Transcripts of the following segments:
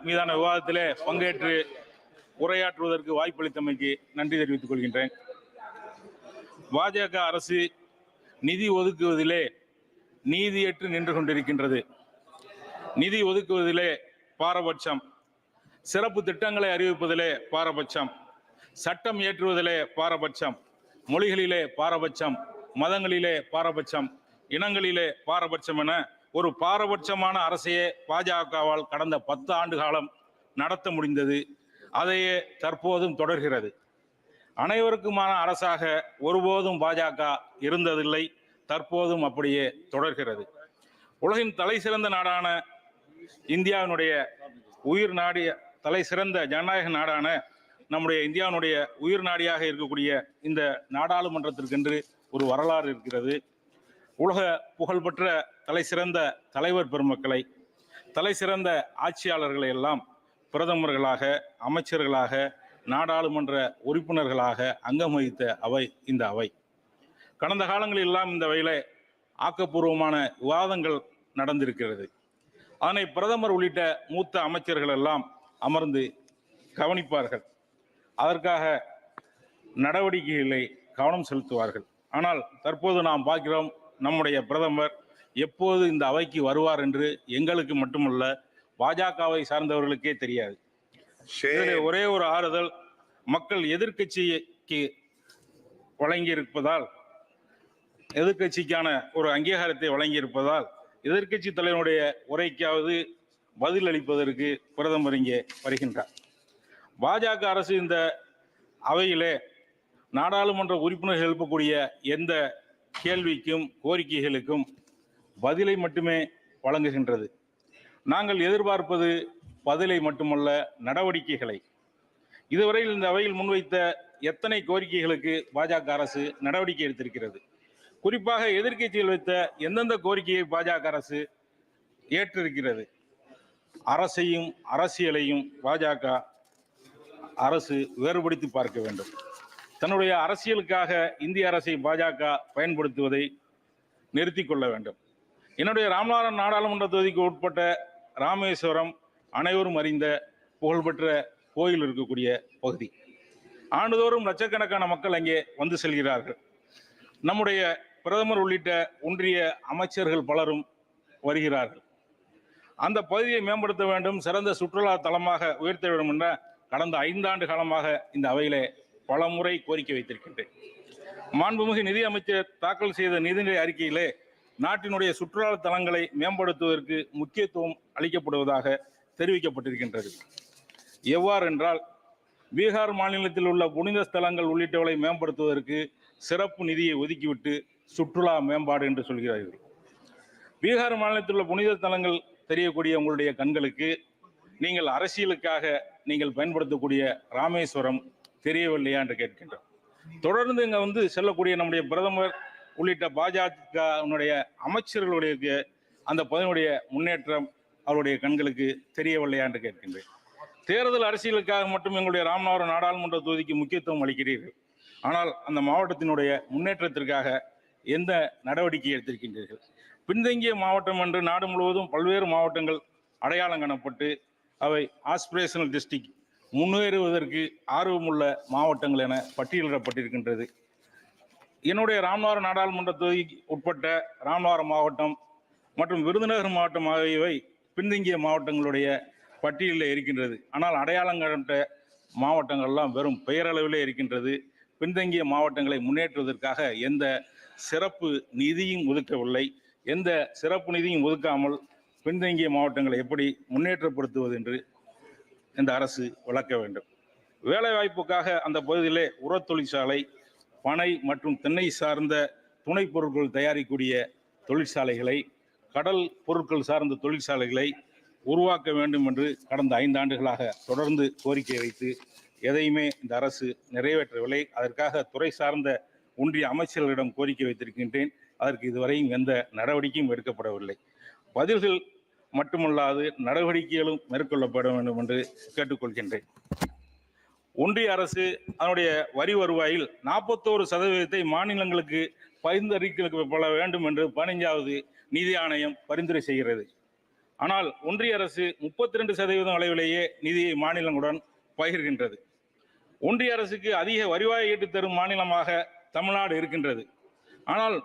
மீதான விவாதத்திலே பங்கேற்று உரையாற்றுவதற்கு வாய்ப்பளித்தமைக்கு நன்றி தெரிவித்துக் கொள்கின்றேன். பாஜக அரசு நிதி ஒதுக்குவதிலே நீதியற்று நின்று கொண்டிருக்கின்றது. நிதி ஒதுக்குவதிலே பாரபட்சம். சிறப்பு திட்டங்களை அறிவிப்பதிலே பாரபட்சம். சட்டம் இயற்றுவதிலே பாரபட்சம். மொழிகளிலே பாரபட்சம். மதங்களிலே பாரபட்சம். இனங்களிலே பாரபட்சம் என ஒரு பாரபட்சமான அரசையே பாஜகவால் கடந்த பத்து ஆண்டு காலம் நடத்த முடிந்தது. அதையே தற்போதும் தொடர்கிறது. அனைவருக்குமான அரசாக ஒருபோதும் பாஜக இருந்ததில்லை. தற்போதும் அப்படியே தொடர்கிறது. உலகின் தலை சிறந்த நாடான இந்தியாவினுடைய உயிர் நாடிய தலை சிறந்த ஜனநாயக நாடான நம்முடைய இந்தியாவினுடைய உயிர் நாடியாக இருக்கக்கூடிய இந்த நாடாளுமன்றத்திற்கென்று ஒரு வரலாறு இருக்கிறது. உலக புகழ்பெற்ற தலை சிறந்த தலைவர் பெருமக்களை தலை சிறந்த ஆட்சியாளர்களை எல்லாம் பிரதமர்களாக அமைச்சர்களாக நாடாளுமன்ற உறுப்பினர்களாக அங்கம் வகித்த அவை இந்த அவை. கடந்த காலங்களில் எல்லாம் இந்த அவையில் ஆக்கப்பூர்வமான விவாதங்கள் நடந்திருக்கிறது. அதனை பிரதமர் உள்ளிட்ட மூத்த அமைச்சர்கள் எல்லாம் அமர்ந்து கவனிப்பார்கள். அதற்காக நடவடிக்கைகளை கவனம் செலுத்துவார்கள். ஆனால் தற்போது நாம் பார்க்கிறோம் நம்முடைய பிரதமர் எப்போது இந்த அவைக்கு வருவார் என்று எங்களுக்கு மட்டுமல்ல பாஜகவை சார்ந்தவர்களுக்கே தெரியாது. ஒரே ஒரு ஆறுதல் மக்கள் எதிர்க்கட்சிக்கு வழங்கியிருப்பதால் எதிர்க்கட்சிக்கான ஒரு அங்கீகாரத்தை வழங்கியிருப்பதால் எதிர்க்கட்சி தலைவனுடைய உரைக்காவது பதில் அளிப்பதற்கு பிரதமர் இங்கே வருகின்றார் பாஜக அரசு இந்த அவையிலே நாடாளுமன்ற உறுப்பினர்கள் எழுப்பக்கூடிய எந்த கேள்விக்கும் கோரிக்கைகளுக்கும் பதிலை மட்டுமே வழங்குகின்றது. நாங்கள் எதிர்பார்ப்பது பதிலை மட்டுமல்ல நடவடிக்கைகளை. இதுவரையில் இந்த அவையில் முன்வைத்த எத்தனை கோரிக்கைகளுக்கு பாஜக அரசு நடவடிக்கை எடுத்திருக்கிறது? குறிப்பாக எதிர்க்கட்சிகள் வைத்த எந்தெந்த கோரிக்கையை பாஜக அரசு ஏற்றிருக்கிறது? அரசையும் அரசியலையும் பாஜக அரசு வேறுபடுத்தி பார்க்க வேண்டும். தன்னுடைய அரசியலுக்காக இந்திய அரசை பாஜக பயன்படுத்துவதை நிறுத்தி கொள்ள வேண்டும். என்னுடைய ராமநாதன் நாடாளுமன்ற தொகுதிக்கு உட்பட்ட ராமேஸ்வரம் அனைவரும் அறிந்த புகழ்பெற்ற கோயில் இருக்கக்கூடிய பகுதி. ஆண்டுதோறும் லட்சக்கணக்கான மக்கள் அங்கே வந்து செல்கிறார்கள். நம்முடைய பிரதமர் உள்ளிட்ட ஒன்றிய அமைச்சர்கள் பலரும் வருகிறார்கள். அந்த பகுதியை மேம்படுத்த வேண்டும் சிறந்த சுற்றுலா தலமாக உயர்த்த வேண்டும் என்ற கடந்த ஐந்தாண்டு காலமாக இந்த அவையிலே பல முறை கோரிக்கை வைத்திருக்கின்றேன். மாண்புமிகு நிதி அமைச்சர் தாக்கல் செய்த நிதிநிலை அறிக்கையிலே நாட்டினுடைய சுற்றுலா தலங்களை மேம்படுத்துவதற்கு முக்கியத்துவம் அளிக்கப்படுவதாக தெரிவிக்கப்பட்டிருக்கின்றது. எவ்வாறு என்றால் பீகார் மாநிலத்தில் உள்ள புனித ஸ்தலங்கள் உள்ளிட்டவளை மேம்படுத்துவதற்கு சிறப்பு நிதியை ஒதுக்கிவிட்டு சுற்றுலா மேம்பாடு என்று சொல்கிறார்கள். பீகார் மாநிலத்தில் உள்ள புனித ஸ்தலங்கள் தெரியக்கூடிய உங்களுடைய கண்களுக்கு நீங்கள் அரசியலுக்காக நீங்கள் பயன்படுத்தக்கூடிய ராமேஸ்வரம் தெரியவில்லையா என்று கேட்கின்றோம். தொடர்ந்து இங்கே வந்து செல்லக்கூடிய நம்முடைய பிரதமர் உள்ளிட்ட பாஜகவினுடைய அமைச்சர்களுடைய அந்த பதவியுடைய முன்னேற்றம் அவருடைய கண்களுக்கு தெரியவில்லையா என்று கேட்கின்றேன். தேர்தல் அரசியலுக்காக மட்டும் எங்களுடைய ராமநாதபுரம் நாடாளுமன்ற தொகுதிக்கு முக்கியத்துவம் அளிக்கிறீர்கள். ஆனால் அந்த மாவட்டத்தினுடைய முன்னேற்றத்திற்காக எந்த நடவடிக்கை எடுத்திருக்கின்றீர்கள்? பின்தங்கிய மாவட்டம் என்று நாடு முழுவதும் பல்வேறு மாவட்டங்கள் அடையாளம் காணப்பட்டு அவை ஆஸ்பிரேஷனல் டிஸ்ட்ரிக்ட் முன்னேறுவதற்கு ஆர்வமுள்ள மாவட்டங்கள் என பட்டியலிடப்பட்டிருக்கின்றது. என்னுடைய ராமநாதபுரம் நாடாளுமன்ற தொகுதிக்கு உட்பட்ட ராமநாதபுரம் மாவட்டம் மற்றும் விருதுநகர் மாவட்டம் ஆகியவை பின்தங்கிய மாவட்டங்களுடைய பட்டியலில் இருக்கின்றது. ஆனால் அடையாளம் கண்ட மாவட்டங்கள்லாம் வெறும் பெயரளவிலே இருக்கின்றது. பின்தங்கிய மாவட்டங்களை முன்னேற்றுவதற்காக எந்த சிறப்பு நிதியும் ஒதுக்கவில்லை. எந்த சிறப்பு நிதியும் ஒதுக்காமல் பின்தங்கிய மாவட்டங்களை எப்படி முன்னேற்றப்படுத்துவது என்று இந்த அரசு விளக்க வேண்டும். வேலைவாய்ப்புக்காக அந்த பகுதியிலே உரத் தொழிற்சாலை பனை மற்றும் தென்னை சார்ந்த துணை பொருட்கள் தயாரிக்கக்கூடிய தொழிற்சாலைகளை கடல் பொருட்கள் சார்ந்த தொழிற்சாலைகளை உருவாக்க வேண்டும் என்று கடந்த ஐந்து ஆண்டுகளாக தொடர்ந்து கோரிக்கை வைத்து எதையுமே இந்த அரசு நிறைவேற்றவில்லை. அதற்காக துறை சார்ந்த ஒன்றிய அமைச்சர்களிடம் கோரிக்கை வைத்திருக்கின்றேன். அதற்கு இதுவரையும் எந்த நடவடிக்கையும் எடுக்கப்படவில்லை. பதில்கள் மட்டுமல்லாது நடவடிக்கைகளும் மேற்கொள்ளப்பட வேண்டும் என்று கேட்டுக்கொள்கின்றேன். ஒன்றிய அரசு அதனுடைய வரி வருவாயில் நாற்பத்தோரு சதவீதத்தை மாநிலங்களுக்கு பரிந்துரைக்கப்பட வேண்டும் என்று பதினைஞ்சாவது நிதி ஆணையம் பரிந்துரை செய்கிறது. ஆனால் ஒன்றிய அரசு முப்பத்தி ரெண்டு சதவீதம் அளவிலேயே நிதியை மாநிலங்களுடன் பகிர்கின்றது. ஒன்றிய அரசுக்கு அதிக வருவாயை ஈட்டு தரும் மாநிலமாக தமிழ்நாடு இருக்கின்றது. ஆனால்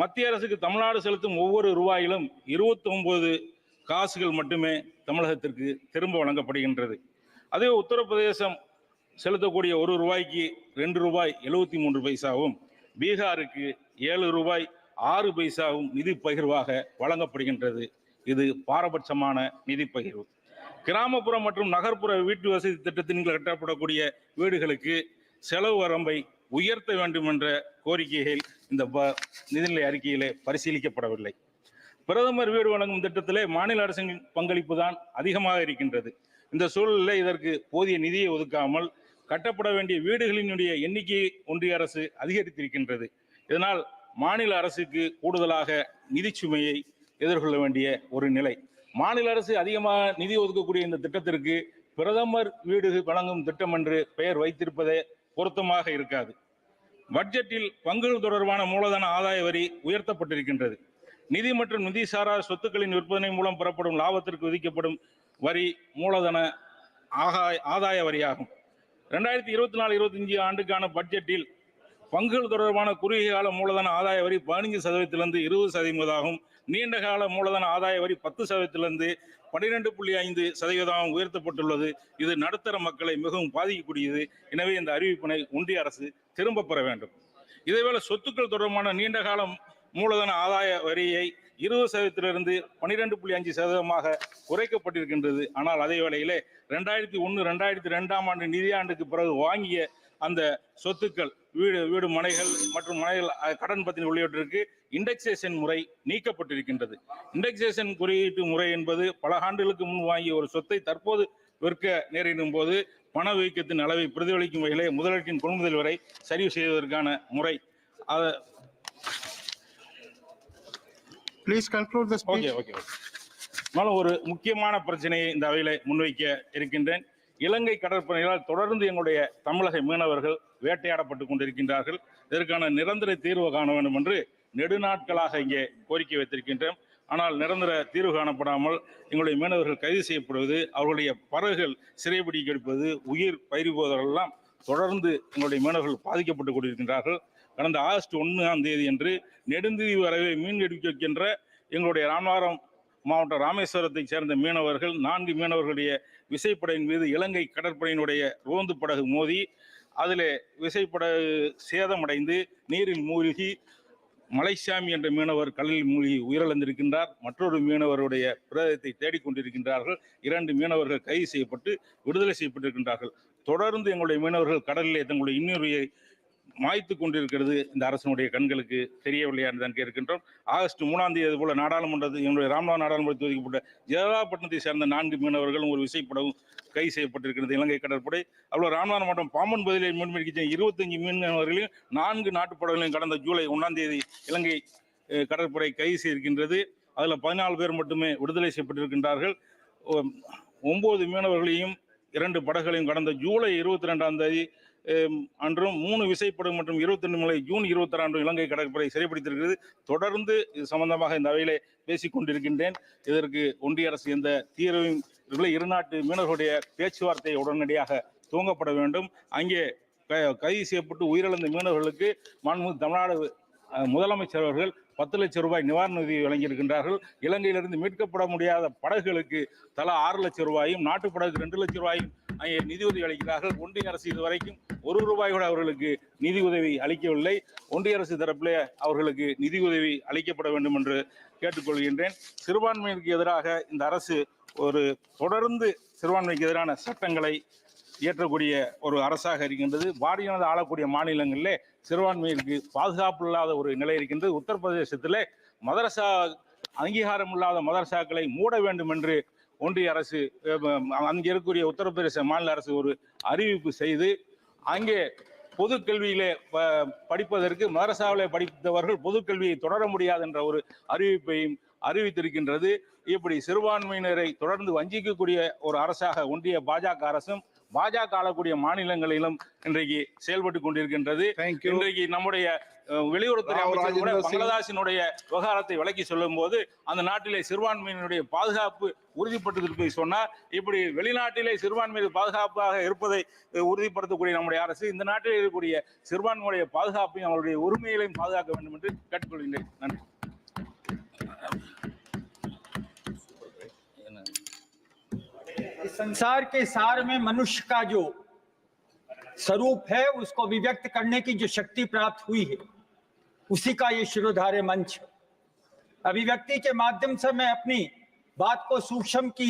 மத்திய அரசுக்கு தமிழ்நாடு செலுத்தும் ஒவ்வொரு ரூபாயிலும் இருபத்தி ஒன்பது காசுகள் மட்டுமே தமிழகத்திற்கு திரும்ப வழங்கப்படுகின்றது. அதே உத்தரப்பிரதேசம் செலுத்தக்கூடிய ஒரு ரூபாய்க்கு ரெண்டு ரூபாய் எழுபத்தி மூன்று பைசாவும் பீகாருக்கு ஏழு ரூபாய் ஆறு பைசாவும் நிதி பகிர்வாக வழங்கப்படுகின்றது. இது பாரபட்சமான நிதி பகிர்வு. கிராமப்புற மற்றும் நகர்ப்புற வீட்டு வசதி திட்டத்தின் கீழ் கட்டப்படக்கூடிய வீடுகளுக்கு செலவு வரம்பை உயர்த்த வேண்டும் என்ற கோரிக்கைகள் இந்த ப- நிதிநிலை அறிக்கையிலே பரிசீலிக்கப்படவில்லை. பிரதமர் வீடு வழங்கும் திட்டத்திலே மாநில அரசின் பங்களிப்பு தான் அதிகமாக இருக்கின்றது. இந்த சூழலில் இதற்கு போதிய நிதியை ஒதுக்காமல் கட்டப்பட வேண்டிய வீடுகளினுடைய எண்ணிக்கையை ஒன்றிய அரசு அதிகரித்திருக்கின்றது. இதனால் மாநில அரசுக்கு கூடுதலாக நிதி சுமையை எதிர்கொள்ள வேண்டிய ஒரு நிலை. மாநில அரசு அதிகமாக நிதி ஒதுக்கக்கூடிய இந்த திட்டத்திற்கு பிரதமர் வீடு வழங்கும் திட்டம் என்று பெயர் வைத்திருப்பதே பொருத்தமாக இருக்காது. பட்ஜெட்டில் பங்குகள் தொடர்பான மூலதன ஆதாய வரி உயர்த்தப்பட்டிருக்கின்றது. நிதி மற்றும் நிதி சாரா சொத்துக்களின் விற்பனை மூலம் பெறப்படும் லாபத்திற்கு விதிக்கப்படும் வரி மூலதன ஆகாய ஆதாய வரியாகும். ரெண்டாயிரத்தி இருபத்தி நாலு இருபத்தஞ்சு ஆண்டுக்கான பட்ஜெட்டில் பங்குகள் தொடர்பான குறுகிய கால மூலதன ஆதாய வரி பதினஞ்சு சதவீதத்திலிருந்து இருபது சதவீதமாகவும் நீண்ட கால மூலதன ஆதாய வரி பத்து சதவீதத்திலிருந்து பன்னிரெண்டு புள்ளி ஐந்து சதவீதம் உயர்த்தப்பட்டுள்ளது. இது நடுத்தர மக்களை மிகவும் பாதிக்கக்கூடியது. எனவே இந்த அறிவிப்பினை ஒன்றிய அரசு திரும்ப பெற வேண்டும். இதேவேளை சொத்துக்கள் தொடர்பான நீண்ட கால மூலதன ஆதாய வரியை இருபது சதவீதத்திலிருந்து பன்னிரெண்டு புள்ளி அஞ்சு சதவீதமாக குறைக்கப்பட்டிருக்கின்றது. ஆனால் அதே வேளையிலே ரெண்டாயிரத்தி ஒன்று ரெண்டாயிரத்தி ரெண்டாம் ஆண்டு நிதியாண்டுக்கு பிறகு வாங்கிய அந்த சொத்துக்கள் வீடு வீடு மனைகள் மற்றும் மனைகள் கடன் பத்தின உள்ளிட்டதற்கு இண்டெக்ஸேஷன் முறை நீக்கப்பட்டிருக்கின்றது. இண்டெக்ஸேஷன் குறியீட்டு முறை என்பது பல ஆண்டுகளுக்கு முன் வாங்கிய ஒரு சொத்தை தற்போது விற்க நேரிடும் போது பணவீக்கத்தின் அளவை பிரதிபலிக்கும் வகையிலே முதலீட்டின் கொள்முதல் வரை சரிவு செய்வதற்கான முறை. Please conclude conclude okay okay மேலும் ஒரு முக்கியமான பிரச்சனையை இந்த அவையில முன்வைக்க இருக்கின்றேன். இலங்கை கடற்படையினால் தொடர்ந்து எங்களுடைய தமிழக மீனவர்கள் வேட்டையாடப்பட்டு கொண்டிருக்கின்றார்கள். இதற்கான நிரந்தர தீர்வு காண வேண்டும் என்று நெடுநாட்களாக இங்கே கோரிக்கை வைத்திருக்கின்றோம். ஆனால் நிரந்தர தீர்வு காணப்படாமல் எங்களுடைய மீனவர்கள் கைது செய்யப்படுவது அவர்களுடைய படகுகள் சிறைபிடிக்கெடுப்பது உயிர் பயிர்வதெல்லாம் தொடர்ந்து எங்களுடைய மீனவர்கள் பாதிக்கப்பட்டு கொண்டிருக்கின்றார்கள். கடந்த ஆகஸ்ட் ஒன்றாம் தேதி அன்று நெடுந்தீவு வரவே மீன் எடுக்கின்ற எங்களுடைய ராமநாதபுரம் மாவட்டம் ராமேஸ்வரத்தைச் சேர்ந்த மீனவர்கள் நான்கு மீனவர்களுடைய விசைப்படையின் மீது இலங்கை கடற்படையினுடைய ரோந்து படகு மோதி அதில் விசைப்படகு சேதமடைந்து நீரில் மூழ்கி மலைசாமி என்ற மீனவர் கடலில் மூழ்கி உயிரிழந்திருக்கின்றார். மற்றொரு மீனவருடைய பிரேதத்தை தேடிக்கொண்டிருக்கின்றார்கள். இரண்டு மீனவர்கள் கைது செய்யப்பட்டு விடுதலை செய்யப்பட்டிருக்கின்றார்கள். தொடர்ந்து எங்களுடைய மீனவர்கள் கடலிலே தங்களுடைய இன்னுயிரை மாய்த்து கொண்டிருக்கிறது இந்த அரசனுடைய கண்களுக்கு தெரியவில்லையா என்று தான் கேட்கின்றோம். ஆகஸ்ட் மூணாம் தேதி போல நாடாளுமன்றத்தில் என்னுடைய ராமநாத நாடாளுமன்றத்தில் ஒதுக்கப்பட்ட ஜெயலாபட்டினத்தை சேர்ந்த நான்கு மீனவர்களும் ஒரு விசைப்படவும் கைது செய்யப்பட்டிருக்கிறது இலங்கை கடற்படை. அவ்வளோ ராமநாத மாவட்டம் பாம்பன் பகுதியில் மீன்பிடிக்க இருபத்தஞ்சு மீனவர்களையும் நான்கு நாட்டுப்படகுகளையும் கடந்த ஜூலை ஒன்றாம் தேதி இலங்கை கடற்படை கைது செய்திருக்கின்றது அதில் பதினாலு பேர் மட்டுமே விடுதலை செய்யப்பட்டிருக்கின்றார்கள். ஒ- ஒன்பது மீனவர்களையும் இரண்டு படகுகளையும் கடந்த ஜூலை இருபத்தி ரெண்டாம் தேதி அன்றும் மூணு விசைப்படகு மற்றும் இருபத்தி ரெண்டு மலை ஜூன் இருபத்தி ஆறு இலங்கை கடற்படை சிறைப்பிடித்திருக்கிறது. தொடர்ந்து இது சம்பந்தமாக இந்த அவையிலே பேசிக் கொண்டிருக்கின்றேன். இதற்கு ஒன்றிய அரசு எந்த தீர்வையும் இல்லை. இரு நாட்டு மீனவர்களுடைய பேச்சுவார்த்தை உடனடியாக துவங்கப்பட வேண்டும். அங்கே கைது செய்யப்பட்டு உயிரிழந்த மீனவர்களுக்கு மாண்புமிகு தமிழ்நாடு முதலமைச்சர் அவர்கள் பத்து லட்சம் ரூபாய் நிவாரண நிதி வழங்கியிருக்கின்றார்கள். இலங்கையிலிருந்து மீட்கப்பட முடியாத படகுகளுக்கு தலா ஆறு லட்சம் ரூபாயும் நாட்டு படகுக்கு ரெண்டு லட்சம் ரூபாயும் நிதி நிதியுதவி அளிக்கிறார்கள். ஒன்றிய அரசு இதுவரைக்கும் ஒரு ரூபாய் கூட அவர்களுக்கு நிதி உதவி அளிக்கவில்லை. ஒன்றிய அரசு தரப்பிலே அவர்களுக்கு நிதி உதவி அளிக்கப்பட வேண்டும் என்று கேட்டுக்கொள்கின்றேன். சிறுபான்மையினருக்கு எதிராக இந்த அரசு ஒரு தொடர்ந்து சிறுபான்மைக்கு எதிரான சட்டங்களை இயற்றக்கூடிய ஒரு அரசாக இருக்கின்றது. பாரதிய ஆளக்கூடிய மாநிலங்களிலே சிறுபான்மையிற்கு பாதுகாப்பு இல்லாத ஒரு நிலை இருக்கின்றது. உத்தரப்பிரதேசத்தில் மதரசா அங்கீகாரம் இல்லாத மதரசாக்களை மூட வேண்டும் என்று ஒன்றிய அரசு அங்கே இருக்கக்கூடிய உத்தரப்பிரதேச மாநில அரசு ஒரு அறிவிப்பு செய்து அங்கே பொது கல்வியிலே ப- படிப்பதற்கு மதரசாவில் படித்தவர்கள் பொது கல்வியை தொடர முடியாது என்ற ஒரு அறிவிப்பையும் அறிவித்திருக்கின்றது. இப்படி சிறுபான்மையினரை தொடர்ந்து வஞ்சிக்கக்கூடிய ஒரு அரசாக ஒன்றிய பாஜக அரசும் பாஜக ஆளக்கூடிய மாநிலங்களிலும் இன்றைக்கு செயல்பட்டு கொண்டிருக்கின்றது. இன்றைக்கு நம்முடைய வெளியுறவுத்துறை அமைச்சர் கூட. பங்களாதேஷினுடைய விவகாரத்தை விளக்கி சொல்லும் போது அந்த நாட்டிலே சிறுபான்மையினுடைய பாதுகாப்பு உறுதிப்பட்டிருப்பதை சொன்னார் இப்படி வெளிநாட்டிலே சிறுபான்மையினர் பாதுகாப்பாக இருப்பதை உறுதிப்படுத்தக்கூடிய நம்முடைய அரசு இந்த நாட்டில் இருக்கக்கூடிய சிறுபான்மையுடைய பாதுகாப்பையும் அவருடைய உரிமைகளையும் பாதுகாக்க வேண்டும் என்று கேட்டுக்கொள்கின்றேன் நன்றி संसार के सार में मनुष्य का जो स्वरूप है, उसको अभिव्यक्त करने की जो शक्ति प्राप्त हुई है, उसी का ये शिरोधार्य मंच अभिव्यक्ति के माध्यम से मैं अपनी बात को सूक्ष्म की